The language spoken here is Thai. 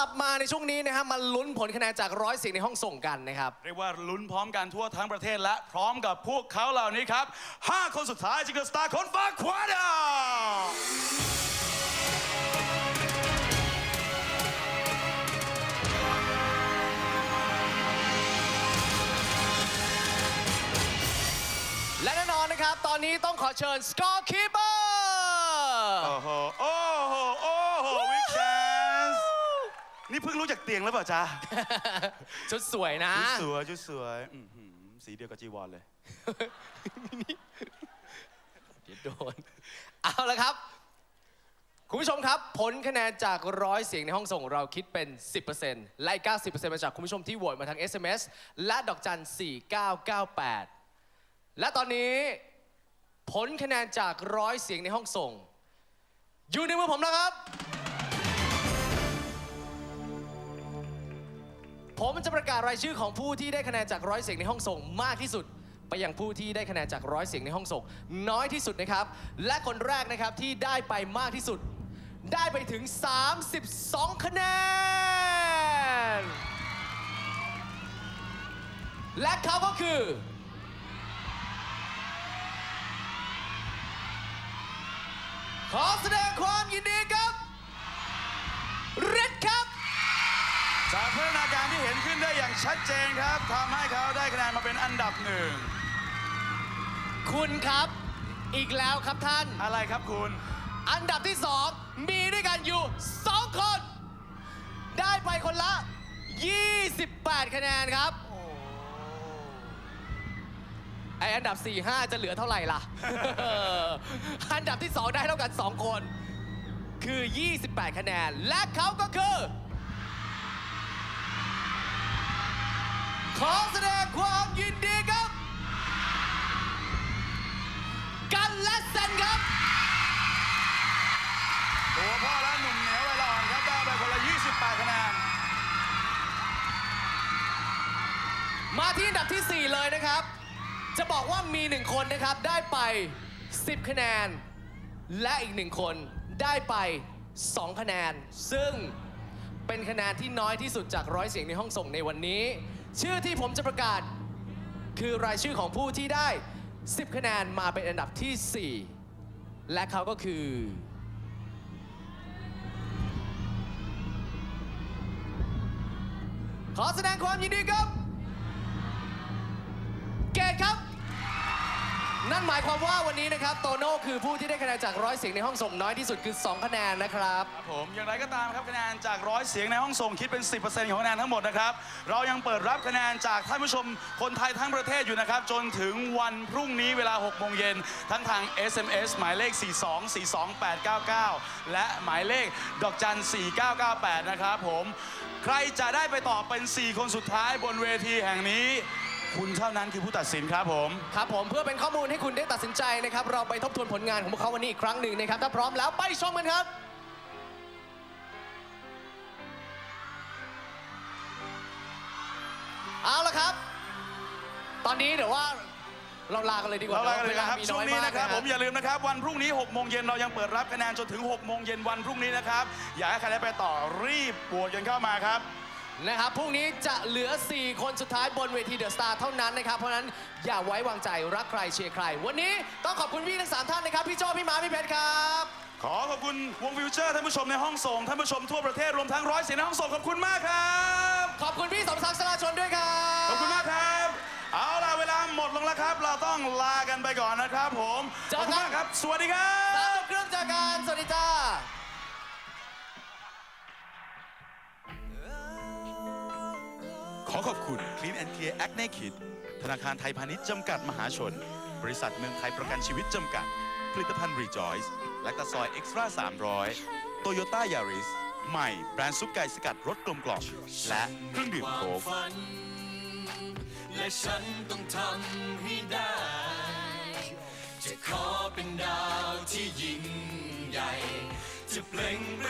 ลับมาในช่วงนี้นะครับมาลุ้นผลคะแนนจากร้อยเสียงในห้องส่งกันนะครับ เรียกว่าลุ้นพร้อมกันทั่วทั้งประเทศและพร้อมกับพวกเขาเหล่านี้ครับ 5 คนสุดท้ายจิงเกิลสตาร์คนฟ้าขวาดาวและแน่นอนนะครับ ตอนนี้ต้องขอเชิญ Score Keeper โอ้โหโอ้โหโอ้โห วิกแชนส์ นี่เพิ่งรู้จากเตียงแล้วเปล่าจ๊ะชุดสวยนะ ชุดสวยชุดสวยอื้อหือสีเดียวกับจีวรเลย เดี๋ยวโดน เอาละครับ คุณผู้ชมครับ ผลคะแนนจากร้อยเสียงในห้องส่งเราคิดเป็น 10%และอีก90%มาจากคุณผู้ชมที่โหวตมาทาง SMS และดอกจัน 4998 และตอนนี้ผลคะแนนจากร้อยเสียงในห้องส่ง อยู่ในมือผมแล้วครับ ผมจะประกาศรายชื่อของผู้ที่ได้คะแนนจากร้อยเสียงในห้องส่งมากที่สุด ไปยังผู้ที่ได้คะแนนจากร้อยเสียงในห้องส่งน้อยที่สุดนะครับ และคนแรกนะครับที่ได้ไปมากที่สุด ได้ไปถึง 32 คะแนน และเขาก็คือ ขอแสดงความยินดีครับ ชัดเจนครับทำให้เขาได้คะแนนมาเป็นอันดับหนึ่งคุณครับ อีกแล้วครับท่าน อะไรครับคุณ อันดับที่สองมีด้วยกันอยู่ 2 คน ได้ไปคนละ 28 คะแนนครับไออันดับ 4 5 จะเหลือเท่าไหร่ล่ะ อันดับที่ 2 ได้เท่ากัน 2 คน คือ 28 คะแนน และเขาก็คือ ขอแสดงความยินดีครับ กันและเซนครับ ตัวพ่อและหนุ่มเหนียวไวละอ่อนครับได้ไปคนละ 28คะแนนมาที่อันดับที่ 4 เลยนะครับ จะบอกว่ามีหนึ่งคนนะครับได้ไป 10 คะแนน และอีกหนึ่งคนได้ไป 2 คะแนน ซึ่งเป็นคะแนนที่น้อยที่สุดจากร้อยเสียงในห้องส่งในวันนี้ ชื่อที่ผมจะประกาศ คือรายชื่อของผู้ที่ได้ 10 คะแนนมาเป็นอันดับที่ 4 และเขาก็คือ ขอแสดงความยินดีครับ นั่นหมายความว่าวันนี้นะครับโตโน่คือผู้ที่ได้คะแนนจากร้อยเสียงในห้องส่งน้อยที่สุดคือ 2 คะแนนนะครับ ครับผมอย่างไรก็ตามครับคะแนนจากร้อยเสียงในห้องส่งคิดเป็น 10%ของคะแนนทั้งหมดนะครับ เรายังเปิดรับคะแนนจากท่านผู้ชมคนไทยทั้งประเทศอยู่นะครับ จนถึงวันพรุ่งนี้เวลา6โมงเย็นทั้งทาง SMS หมายเลข 4242899 และหมายเลขดอกจัน 4998 นะครับผม ใครจะได้ไปต่อเป็น 4 คนสุดท้ายบนเวทีแห่งนี้ คุณเท่านั้นคือผู้ตัดสินครับผม ครับผมเพื่อเป็นข้อมูลให้คุณได้ตัดสินใจนะครับ เราไปทบทวนผลงานของพวกเขาวันนี้อีกครั้งหนึ่งนะครับ ถ้าพร้อมแล้วไปชมกันครับ เอาละครับ ตอนนี้เดี๋ยวว่าเราลากันเลยดีกว่าเราลากันเลยนะครับวมีช่วงอยนี้มากนะครับฮผมอย่าลืมนะครับ วันพรุ่งนี้6โมงเย็นเรายังเปิดรับคะแนนจนถึง6โมงเย็นวันพรุ่งนี้นะครับ อยากให้ใครได้ไปต่อรีบปวดกันเข้ามาครับ นะครับพรุ่งนี้จะเหลือ 4 คนสุดท้ายบนเวทีเดอะสตาร์เท่านั้นนะครับ เพราะฉะนั้นอย่าไว้วางใจรักใครเชียร์ใคร วันนี้ต้องขอบคุณพี่ทั้งสามท่านนะครับ พี่โจพี่หมาพี่เพชรครับ ขอขอบคุณวงฟิวเจอร์ท่านผู้ชมในห้องส่งท่านผู้ชมทั่วประเทศรวมทั้งร้อยเสียงในห้องส่งขอบคุณมากครับขอบคุณพี่สมศักดิ์สราชนด้วยครับ ขอบคุณมากครับ เอาล่ะเวลาหมดลงแล้วครับ เราต้องลากันไปก่อนนะครับ ผมเจขออบกันคุณมากครับ สวัสดีครัสามบ ทุ่มครึ่งเจอกันสวัสดีจ้า ขอขอบคุณ Clean and Clear Acne Kit ธนาคารไทยพาณิชย์จำกัดมหาชน บริษัทเมืองไทยประกันชีวิตจำกัด ผลิตภัณฑ์ Rejoice และตะซอย Extra 300 Toyota Yaris ใหม่แบรนด์ซุปไก่สกัดรสกลมกล่อมและเครื่องดื่มโค้กและฉันต้องทำให้ได้ จะขอเป็นดาวที่ยิ่งใหญ่ จะเปล่งประ